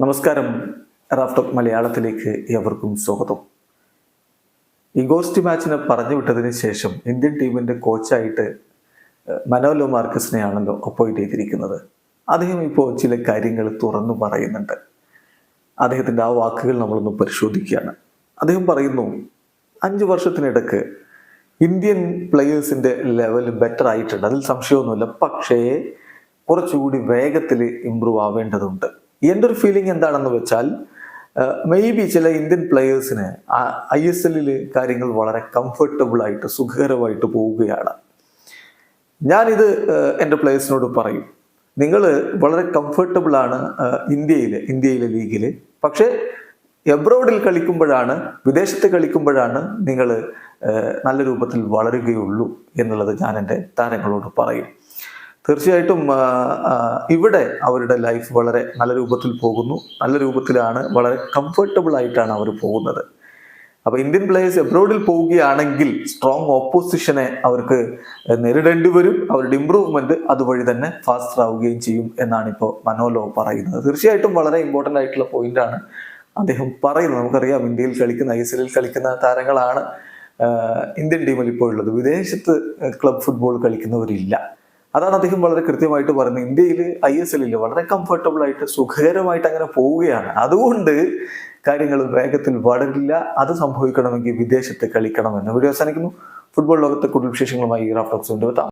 നമസ്കാരം. റാഫ്റ്റോക്ക് മലയാളത്തിലേക്ക് എവർക്കും സ്വാഗതം. ഈ ഗോസ്റ്റ് മാച്ചിനെ പറഞ്ഞു വിട്ടതിന് ശേഷം ഇന്ത്യൻ ടീമിന്റെ കോച്ചായിട്ട് മനോലോ മാർക്കസിനെയാണല്ലോ അപ്പോയിന്റ് ചെയ്തിരിക്കുന്നത്. അദ്ദേഹം ഇപ്പോൾ ചില കാര്യങ്ങൾ തുറന്നു പറയുന്നുണ്ട്. അദ്ദേഹത്തിന്റെ ആ വാക്കുകൾ നമ്മളൊന്ന് പരിശോധിക്കുകയാണ്. അദ്ദേഹം പറയുന്നു അഞ്ച് വർഷത്തിനിടക്ക് ഇന്ത്യൻ പ്ലെയേഴ്സിന്റെ ലെവൽ ബെറ്റർ ആയിട്ടുണ്ട്. അതിൽ സംശയമൊന്നുമില്ല. പക്ഷേ കുറച്ചുകൂടി വേഗത്തിൽ ഇമ്പ്രൂവ് ആവേണ്ടതുണ്ട്. എന്റെ ഒരു ഫീലിംഗ് എന്താണെന്ന് വെച്ചാൽ മേ ബി ചില ഇന്ത്യൻ പ്ലെയേഴ്സിന് ഐ എസ് എല്ലിൽ കാര്യങ്ങൾ വളരെ കംഫർട്ടബിളായിട്ട് സുഖകരമായിട്ട് പോവുകയാണ്. ഞാനിത് എന്റെ പ്ലെയേഴ്സിനോട് പറയും. നിങ്ങൾ വളരെ കംഫർട്ടബിളാണ് ഇന്ത്യയിൽ ഇന്ത്യയിലെ ലീഗിൽ പക്ഷേ എബ്രോഡിൽ കളിക്കുമ്പോഴാണ് വിദേശത്ത് കളിക്കുമ്പോഴാണ് നിങ്ങൾ നല്ല രൂപത്തിൽ വളരുകയുള്ളൂ എന്നുള്ളത് ഞാൻ എന്റെ താരങ്ങളോട് പറയും. തീർച്ചയായിട്ടും ഇവിടെ അവരുടെ ലൈഫ് വളരെ നല്ല രൂപത്തിൽ പോകുന്നു. നല്ല രൂപത്തിലാണ് വളരെ കംഫർട്ടബിൾ ആയിട്ടാണ് അവർ പോകുന്നത്. അപ്പൊ ഇന്ത്യൻ പ്ലേയേഴ്സ് എബ്രോഡിൽ പോവുകയാണെങ്കിൽ സ്ട്രോങ് ഓപ്പോസിഷനെ അവർക്ക് നേരിടേണ്ടി വരും. അവരുടെ ഇമ്പ്രൂവ്മെന്റ് അതുവഴി തന്നെ ഫാസ്റ്റർ ആവുകയും ചെയ്യും എന്നാണ് ഇപ്പോൾ മനോലോ പറയുന്നത്. തീർച്ചയായിട്ടും വളരെ ഇമ്പോർട്ടന്റ് ആയിട്ടുള്ള പോയിന്റ് ആണ് അദ്ദേഹം പറയുന്നത്. നമുക്കറിയാം ഇന്ത്യയിൽ കളിക്കുന്ന ഐ എസ് എല്ലിൽ കളിക്കുന്ന താരങ്ങളാണ് ഇന്ത്യൻ ടീമിൽ ഇപ്പോൾ ഉള്ളത്. വിദേശത്ത് ക്ലബ് ഫുട്ബോൾ കളിക്കുന്നവരില്ല. അതാണ് അദ്ദേഹം വളരെ കൃത്യമായിട്ട് പറയുന്നത്. ഇന്ത്യയിൽ ഐ എസ് എല്ലിൽ വളരെ കംഫർട്ടബിൾ ആയിട്ട് സുഖകരമായിട്ട് അങ്ങനെ പോവുകയാണ്. അതുകൊണ്ട് കാര്യങ്ങൾ വേഗത്തിൽ വളരില്ല അത് സംഭവിക്കണമെങ്കിൽ വിദേശത്ത് കളിക്കണമെന്ന്. വീഡിയോ അവസാനിക്കുന്നു. ഫുട്ബോൾ ലോകത്തെ കൂടുതൽ വിശേഷങ്ങളുമായി റാഫ്റ്റോക്സ് കൊണ്ടുവെത്താം